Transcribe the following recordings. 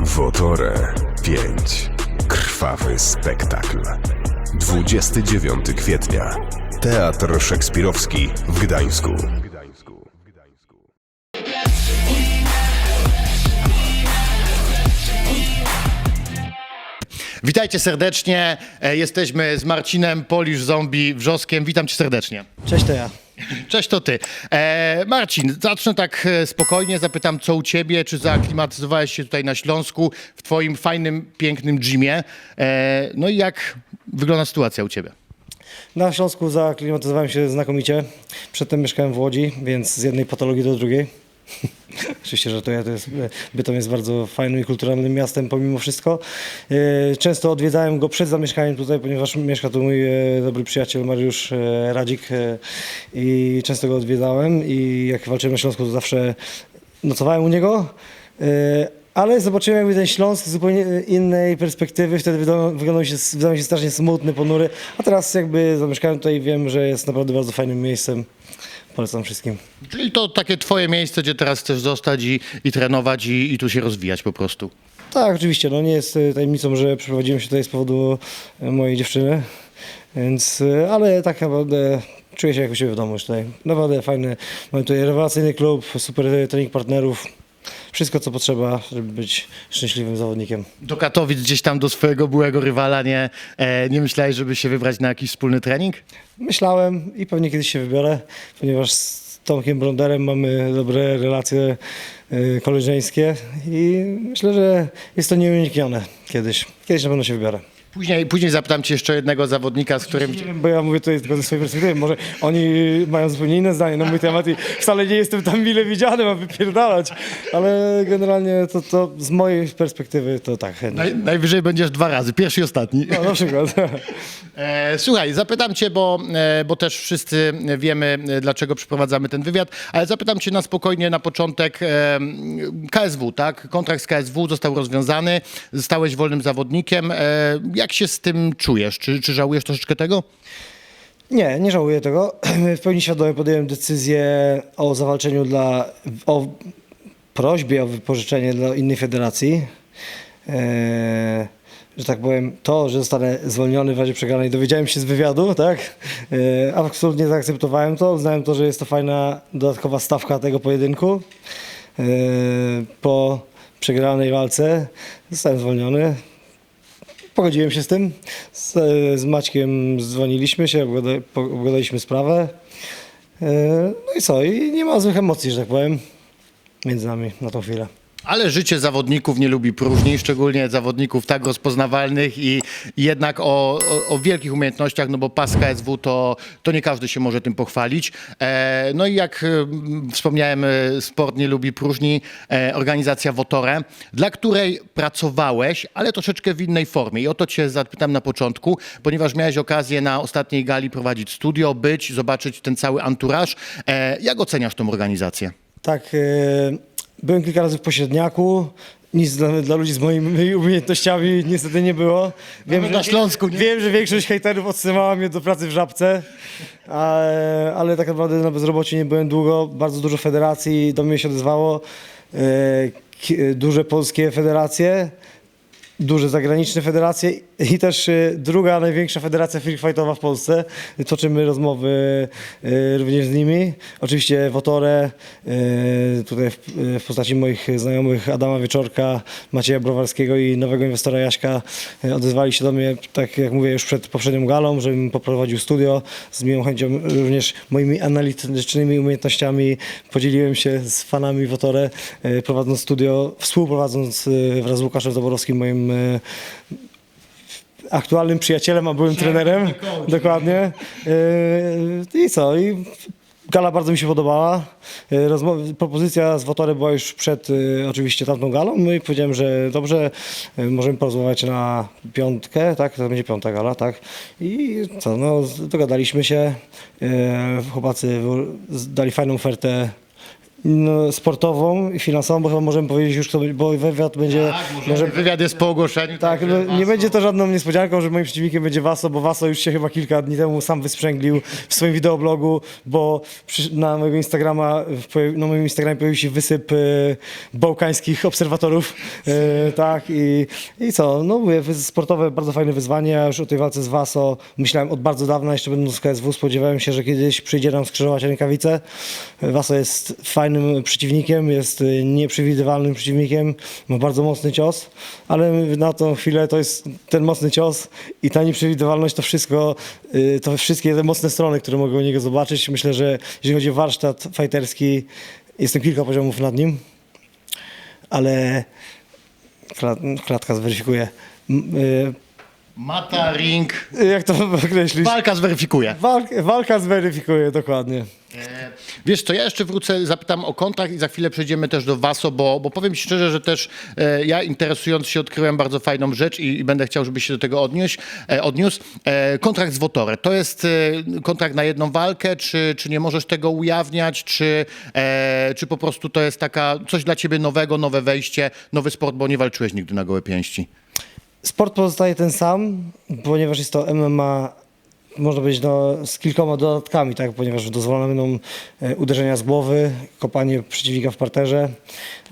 Wotore 5. Krwawy spektakl. 29 kwietnia. Teatr Szekspirowski w Gdańsku. Witajcie serdecznie. E, Jesteśmy z Marcinem Polisz Zombie Wrzoskiem. Witam cię serdecznie. Cześć, to ja. Cześć, to ty. E, Marcin, zacznę tak e, spokojnie, zapytam co u ciebie, czy zaaklimatyzowałeś się tutaj na Śląsku w twoim fajnym, pięknym gymie. E, no i jak wygląda sytuacja u ciebie? Na Śląsku zaaklimatyzowałem się znakomicie. Przedtem mieszkałem w Łodzi, więc z jednej patologii do drugiej. Oczywiście, że to jest, Bytom jest bardzo fajnym i kulturalnym miastem pomimo wszystko. E, Często odwiedzałem go przed zamieszkaniem tutaj, ponieważ mieszka tu mój e, dobry przyjaciel Mariusz e, Radzik i często go odwiedzałem i jak walczyłem na Śląsku to zawsze nocowałem u niego. Ale zobaczyłem jakby ten Śląsk z zupełnie innej perspektywy, wtedy wyglądał się, wydał mi się strasznie smutny, ponury, a teraz jakby zamieszkałem tutaj i wiem, że jest naprawdę bardzo fajnym miejscem. Polecam wszystkim. Czyli to takie twoje miejsce, gdzie teraz chcesz zostać i, i trenować i, i tu się rozwijać po prostu. Tak, oczywiście, no nie jest e, tajemnicą, że przeprowadziłem się tutaj z powodu e, mojej dziewczyny, więc, e, ale tak naprawdę czuję się jak u siebie w domu już tutaj. Naprawdę fajny, mamy tutaj rewelacyjny klub, super trening partnerów, wszystko co potrzeba, żeby być szczęśliwym zawodnikiem. Do Katowic gdzieś tam do swojego byłego rywala nie, e, nie myślałeś, żeby się wybrać na jakiś wspólny trening? Myślałem i pewnie kiedyś się wybiorę, ponieważ z Tomkiem Bronderem mamy dobre relacje y, koleżeńskie i myślę, że jest to nieuniknione kiedyś. Kiedyś na pewno się wybiorę. Później, później zapytam cię jeszcze jednego zawodnika, z którym... Bo ja mówię tutaj tylko ze swojej perspektywy. Może oni mają zupełnie inne zdanie na mój temat i wcale nie jestem tam mile widziany, mam wypierdalać. Ale generalnie to, to z mojej perspektywy to tak chętnie. Naj, najwyżej będziesz dwa razy, pierwszy i ostatni. No, na przykład. E, słuchaj, zapytam cię, bo, e, bo też wszyscy wiemy, e, dlaczego przeprowadzamy ten wywiad, ale zapytam cię na spokojnie na początek. E, KSW, tak? Kontrakt z KSW został rozwiązany, zostałeś wolnym zawodnikiem. E, jak się z tym czujesz? Czy, czy żałujesz troszeczkę tego? Nie, nie żałuję tego. W pełni świadomie podjąłem decyzję o zawalczeniu dla, o prośbie o wypożyczenie dla innej federacji. Eee, że tak powiem, to, że zostanę zwolniony w razie przegranej, dowiedziałem się z wywiadu, tak? Eee, absolutnie zaakceptowałem to. Uznałem to, że jest to fajna dodatkowa stawka tego pojedynku. Eee, po przegranej walce zostałem zwolniony. Pogodziłem się z tym. Z, z Maćkiem dzwoniliśmy się, obgada- sprawę. E, No i co? I nie ma złych emocji, że tak powiem, między nami na tą chwilę. Ale życie zawodników nie lubi próżni, szczególnie zawodników tak rozpoznawalnych i jednak o, o, o wielkich umiejętnościach, no bo pas KSW to, to nie każdy się może tym pochwalić. E, no i jak mm, wspomniałem, e, sport nie lubi próżni, e, organizacja Wotore, dla której pracowałeś, ale troszeczkę w innej formie. I o to cię zapytam na początku, ponieważ miałeś okazję na ostatniej gali prowadzić studio, być, zobaczyć ten cały anturaż. E, jak oceniasz tą organizację? Tak, e, byłem kilka razy w pośredniaku. Nic dla, dla ludzi z moimi umiejętnościami niestety nie było. Wiem, Nawet na Śląsku, nie? Wiem, że większość hejterów odsyłała mnie do pracy w Żabce, ale, ale tak naprawdę na bezrobociu nie byłem długo. Bardzo dużo federacji do mnie się odezwało. E, Duże polskie federacje, duże zagraniczne federacje i też e, druga największa federacja free w Polsce. Toczymy rozmowy e, również z nimi. Oczywiście Wotore, e, tutaj w, postaci moich znajomych Adama Wieczorka, Macieja Browarskiego i nowego inwestora Jaśka odezwali się do mnie, tak jak mówię, już przed poprzednią galą, żebym poprowadził studio. Z miłą chęcią również moimi analitycznymi umiejętnościami podzieliłem się z fanami Wotore, prowadząc studio, współprowadząc wraz z Łukaszem Zaborowskim, moim aktualnym przyjacielem, a byłym trenerem. Dokładnie. Yy, I co? I gala bardzo mi się podobała. Rozmowa, propozycja z Wotorem była już przed yy, oczywiście tamtą galą. No i powiedziałem, że dobrze, możemy porozmawiać na piątkę, tak? To będzie piąta gala, tak? I co? No, dogadaliśmy się. Chłopacy dali fajną ofertę no, sportową i finansową, bo chyba możemy powiedzieć już, kto, bo wywiad będzie... może, Wywiad jest po ogłoszeniu. tak, także no, nie będzie to żadną niespodzianką, że moim przeciwnikiem będzie Waso, bo Waso już się chyba kilka dni temu sam wysprzęglił w swoim wideoblogu, bo przy, na mojego Instagrama, w, na moim Instagramie pojawił się wysyp e, bałkańskich obserwatorów, e, tak, i, i co, no mówię, wy- sportowe, bardzo fajne wyzwanie, ja już o tej walce z Waso myślałem od bardzo dawna, jeszcze będąc w KSW, spodziewałem się, że kiedyś przyjdzie nam skrzyżować rękawice. Waso jest fajnym przeciwnikiem, jest e, nieprzewidywalnym przeciwnikiem, ma bardzo mocny cios, ale na tą chwilę to jest ten mocny cios i ta nieprzewidywalność to wszystko, y, to wszystkie te mocne strony, które mogę u niego zobaczyć. Myślę, że jeżeli chodzi o warsztat fighterski, jestem kilka poziomów nad nim, ale kla- klatka zweryfikuje. Mata, ring, Jak to określić? walka zweryfikuje. Walk, walka zweryfikuje, dokładnie. E, Wiesz co, ja jeszcze wrócę, zapytam o kontrakt i za chwilę przejdziemy też do Waso, bo, bo powiem ci szczerze, że też e, ja interesując się odkryłem bardzo fajną rzecz i, i będę chciał, żebyś się do tego odnieść, e, odniósł. E, kontrakt z Wotore, to jest e, kontrakt na jedną walkę, czy, czy nie możesz tego ujawniać, czy, e, czy po prostu to jest taka coś dla ciebie nowego, nowe wejście, nowy sport, bo nie walczyłeś nigdy na gołe pięści. Sport pozostaje ten sam, ponieważ jest to MMA, można powiedzieć, no, z kilkoma dodatkami, tak? ponieważ dozwolone będą e, uderzenia z głowy, kopanie przeciwnika w parterze,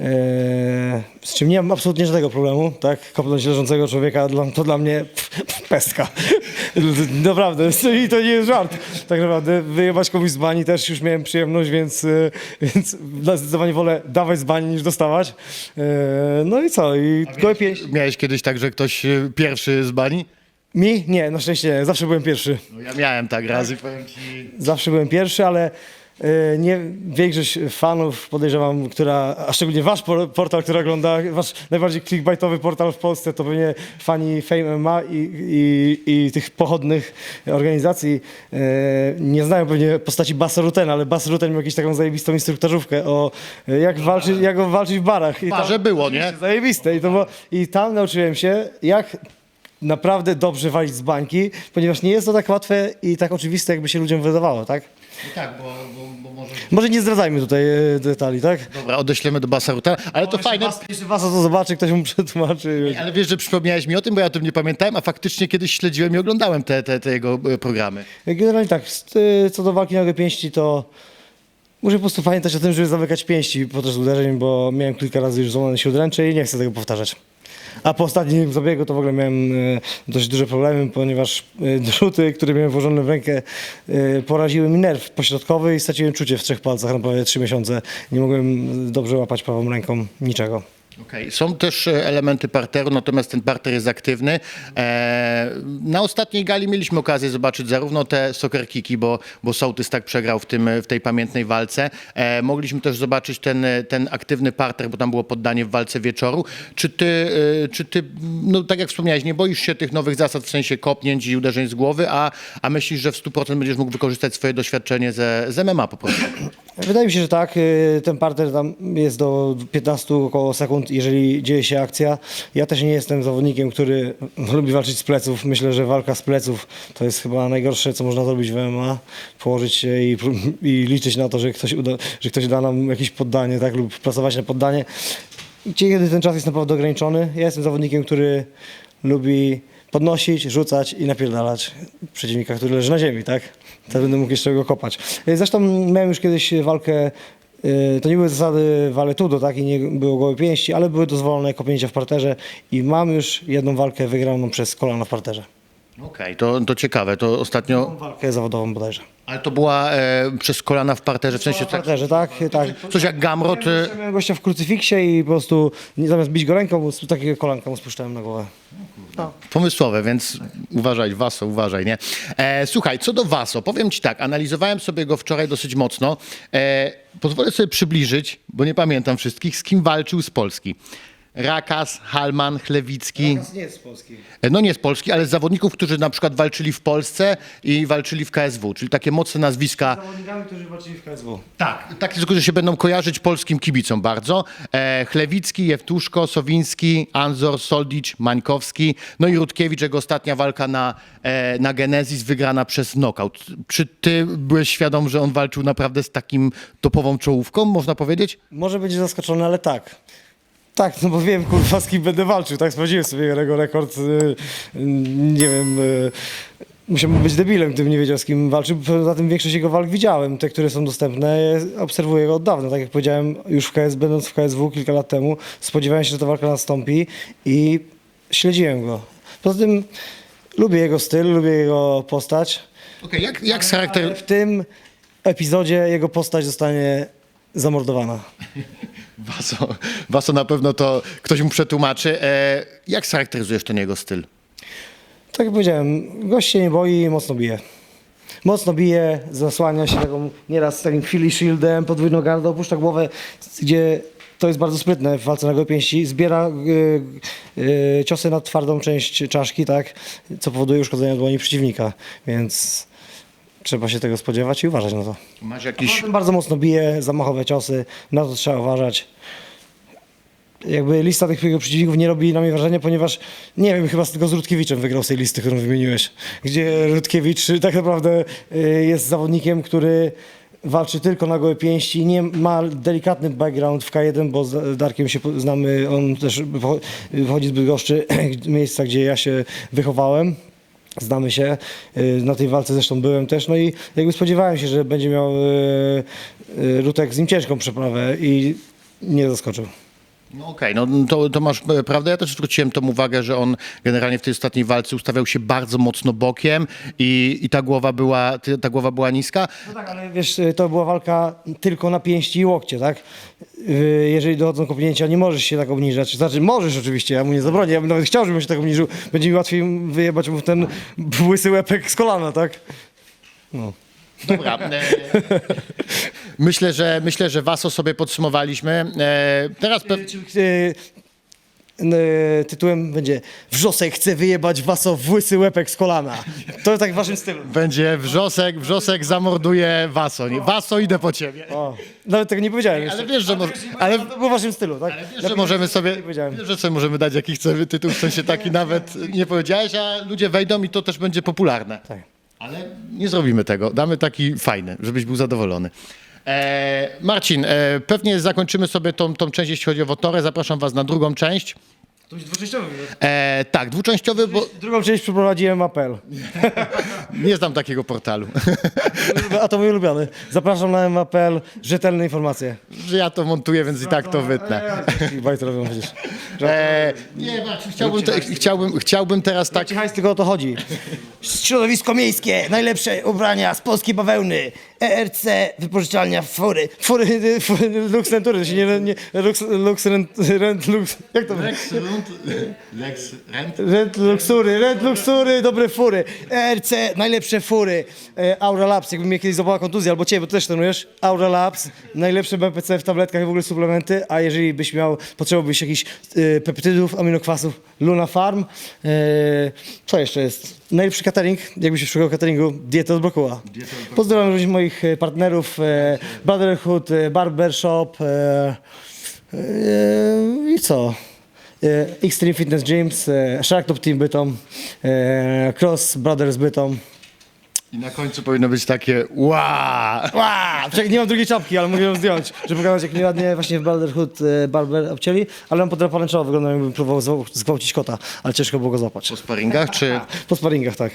e, z czym nie mam absolutnie żadnego problemu. Tak? Kopnąć leżącego człowieka to dla mnie pestka. Naprawdę, i to nie jest żart. Tak naprawdę wyjebać komuś z bani też już miałem przyjemność, więc, e, więc zdecydowanie wolę dawać z bani niż dostawać. No i co? I pięści. Miałeś kiedyś tak, że ktoś pierwszy z bani? Mi? Nie, na szczęście nie. Zawsze byłem pierwszy. No ja miałem tak raz i powiem ci... Zawsze byłem pierwszy, ale e, nie większość fanów podejrzewam, która, a szczególnie wasz por- portal, który ogląda, wasz najbardziej clickbaitowy portal w Polsce, to pewnie fani Fame MMA i, i, i tych pochodnych organizacji e, nie znają pewnie postaci Basa Rutena, ale Bas Ruten miał jakąś taką zajebistą instruktażówkę o jak walczyć, jak walczyć w barach. I tam- barze było, nie? Zajebiste. I, to było, I tam nauczyłem się, jak naprawdę dobrze walić z bańki, ponieważ nie jest to tak łatwe i tak oczywiste, jakby się ludziom wydawało, tak? Tak, bo, bo, bo może... Może nie zdradzajmy tutaj e, detali, tak? Dobra, odeślemy do Basaruta, ale to fajne. Jeśli was to zobaczy, ktoś mu przetłumaczy. Ale wiesz, że przypomniałeś mi o tym, bo ja o tym nie pamiętałem, a faktycznie kiedyś śledziłem i oglądałem te, te, te jego e, programy. Generalnie tak, y, co do walki na gołe pięści, to muszę po prostu pamiętać o tym, żeby zamykać pięści podczas uderzeń, bo miałem kilka razy już złamane śródręcze i nie chcę tego powtarzać. A po ostatnim zabiegu to w ogóle miałem e, dość duże problemy, ponieważ e, druty, które miałem włożone w rękę, e, poraziły mi nerw pośrodkowy i straciłem czucie w trzech palcach na prawie trzy miesiące. Nie mogłem dobrze łapać prawą ręką niczego. Okej. Są też e, elementy parteru, natomiast ten parter jest aktywny. E, na ostatniej gali mieliśmy okazję zobaczyć zarówno te soccer bo, bo Sołtys tak przegrał w, tym, w tej pamiętnej walce. E, mogliśmy też zobaczyć ten, e, ten aktywny parter, bo tam było poddanie w walce wieczoru. Czy ty, e, czy ty, no tak jak wspomniałeś, nie boisz się tych nowych zasad w sensie kopnięć i uderzeń z głowy, a, a myślisz, że w 100% będziesz mógł wykorzystać swoje doświadczenie ze, z MMA po prostu? Wydaje mi się, że tak. Ten parter tam jest do 15 około sekund, jeżeli dzieje się akcja. Ja też nie jestem zawodnikiem, który lubi walczyć z pleców. Myślę, że walka z pleców to jest chyba najgorsze, co można zrobić w MMA. Położyć się i, i liczyć na to, że ktoś, uda, że ktoś da nam jakieś poddanie, tak? lub pracować na poddanie. Kiedy ten czas jest naprawdę ograniczony. Ja jestem zawodnikiem, który lubi podnosić, rzucać i napierdalać przeciwnika, który leży na ziemi, tak? Teraz będę mógł jeszcze go kopać. Zresztą miałem już kiedyś walkę, to nie były zasady valetudo, tak? I nie było gołe pięści, ale były dozwolone kopnięcia w parterze i mam już jedną walkę wygraną przez kolano w parterze. Okej, to, to ciekawe. To ostatnio... Walkę zawodową bodajże. Ale to była e, przez kolana w parterze, w sensie W tak, parterze, tak? Tak. coś jak gamrot. E, Miałem gościa w krucyfiksie i po prostu nie, zamiast bić go ręką, mu- takiego kolanka mu spuszczałem na głowę. pomysłowe, więc uważaj, Waso, uważaj, nie? E, słuchaj, co do Waso, powiem ci tak, analizowałem sobie go wczoraj dosyć mocno. E, pozwolę sobie przybliżyć, bo nie pamiętam wszystkich, z kim walczył z Polski. Rakas, Halman, Chlewicki. nie jest z Polski. No nie z Polski, ale z zawodników, którzy na przykład walczyli w Polsce i walczyli w KSW, czyli takie mocne nazwiska. Zawodnikami, którzy walczyli w KSW. Tak, takie, tylko, że się będą kojarzyć polskim kibicom bardzo. E, Chlewicki, Jewtuszko, Sowiński, Anzor, Soldic, Mańkowski, no i Rutkiewicz, jego ostatnia walka na, e, na Genesis wygrana przez knockout. Czy ty byłeś świadom, że on walczył naprawdę z takim topową czołówką, można powiedzieć? Może będzie zaskoczony, ale tak. Tak, no bo wiem, kurwa, z kim będę walczył. Tak, sprawdziłem sobie jego rekord. y, y, Nie wiem, y, musiałbym być debilem, gdybym nie wiedział, z kim walczył. Poza tym większość jego walk widziałem, te, które są dostępne. Obserwuję go od dawna. Tak jak powiedziałem, już w KS, będąc w KSW kilka lat temu, spodziewałem się, że ta walka nastąpi i śledziłem go. Poza tym lubię jego styl, lubię jego postać. Okej, jak, jak z charakter... Ale w tym epizodzie jego postać zostanie zamordowana. Waso, Waso na pewno to ktoś mu przetłumaczy. E, jak charakteryzujesz ten jego styl? Tak jak powiedziałem, gość się nie boi i mocno bije. Mocno bije, zasłania się taką, nieraz takim Philly Shieldem, podwójną gardą, opuszcza głowę, gdzie to jest bardzo sprytne w walce na pięści. Zbiera y, y, ciosy na twardą część czaszki, tak, co powoduje uszkodzenie dłoni przeciwnika, więc trzeba się tego spodziewać i uważać na to. Masz jakiś... potem bardzo mocno bije, zamachowe ciosy, na to trzeba uważać. Jakby lista tych jego przeciwników nie robi na mnie wrażenia, ponieważ nie wiem, chyba tylko z Rudkiewiczem wygrał z tej listy, którą wymieniłeś. Gdzie Rudkiewicz tak naprawdę y, jest zawodnikiem, który walczy tylko na gołe pięści, nie ma delikatny background w K1, bo z Darkiem się znamy, on też wychodzi z Bydgoszczy, miejsca, gdzie ja się wychowałem. Znamy się, y, na tej walce zresztą byłem też, no i jakby spodziewałem się, że będzie miał y, y, Rutek z nim ciężką przeprawę i nie zaskoczył. No okej, no to, to masz e, prawdę. Ja też zwróciłem tą uwagę, że on generalnie w tej ostatniej walce ustawiał się bardzo mocno bokiem i, i ta, głowa była, ty- ta głowa była niska. No tak, ale wiesz, y, to była walka tylko na pięści i łokcie, tak? Y, Jeżeli dochodzą kopnięcia, nie możesz się tak obniżać. Znaczy, możesz oczywiście, ja mu nie zabronię, ja bym nawet chciał, żebym się tak obniżył. Będzie mi łatwiej wyjebać mu w ten łysy łepek z kolana, tak? Dobra. e, myślę, że, myślę, że was o sobie podsumowaliśmy. E, teraz pe... Y, y, Tytułem będzie Wrzosek chce wyjebać waso w łysy łepek z kolana. To tak w waszym stylu. będzie wrzosek, wrzosek zamorduje Waso. Nie, Waso, idę po ciebie. O, nawet tego nie powiedziałem jeszcze. Ale wiesz, że, mo- ale, To było w waszym stylu, tak? wiesz, że możemy sobie, wiesz, że sobie możemy dać jakiś chcemy tytuł, w sensie taki nawet nie powiedziałeś, a ludzie wejdą i to też będzie popularne. Tak. Ale nie zrobimy tego. Damy taki fajny, żebyś był zadowolony. E, Marcin, e, pewnie zakończymy sobie tą, tą część, jeśli chodzi o Wotorę. Zapraszam was na drugą część. To jest dwuczęściowy. E, tak, dwuczęściowy, bo Drugą część przeprowadziłem apel. nie znam takiego portalu. A to mój ulubiony. Zapraszam na MAPL, rzetelne informacje. że ja to montuję, więc i tak to wytnę. Bajty robią przecież. E, nie, Marcin, chciałbym, te, chciałbym, chciałbym teraz tak... Hajs, tylko o to chodzi. Środowisko miejskie, najlepsze ubrania z polskiej bawełny. ERC, wypożyczalnia fury. Fury, fury Lux Rentury, to się nie, nie Lux, Lux Rent, Rent Lux, jak to Lex, Lex, Rent? Rent Luxury, Rent Luxury, dobre fury. ERC, najlepsze fury. E, Aura Labs, jakby mnie kiedyś złapała kontuzja, albo ciebie, bo ty też trenujesz. Aura Labs, najlepsze BPC w tabletkach i w ogóle suplementy, a jeżeli byś miał, potrzebowałbyś jakichś e, peptydów, aminokwasów, Luna Farm. E, co jeszcze jest? Najlepszy catering, jakbyś szukał cateringu, dietę od Brokuła. Pozdrawiam również moich e, partnerów, e, Brotherhood, e, Barbershop e, e, i co? E, Extreme Fitness Gyms, e, Shark Top Team Bytom, e, Cross Brothers Bytom. I na końcu powinno być takie wow! Ła! Czekaj, nie mam drugiej czapki, ale mogę ją zdjąć, żeby pokazać jak mnie ładnie właśnie w Brotherhood e, barber obcięli, ale on podrapany czoło wygląda jakbym próbował zgwa- zgwałcić kota, ale ciężko było go złapać. Po sparingach, czy... Po sparingach, tak.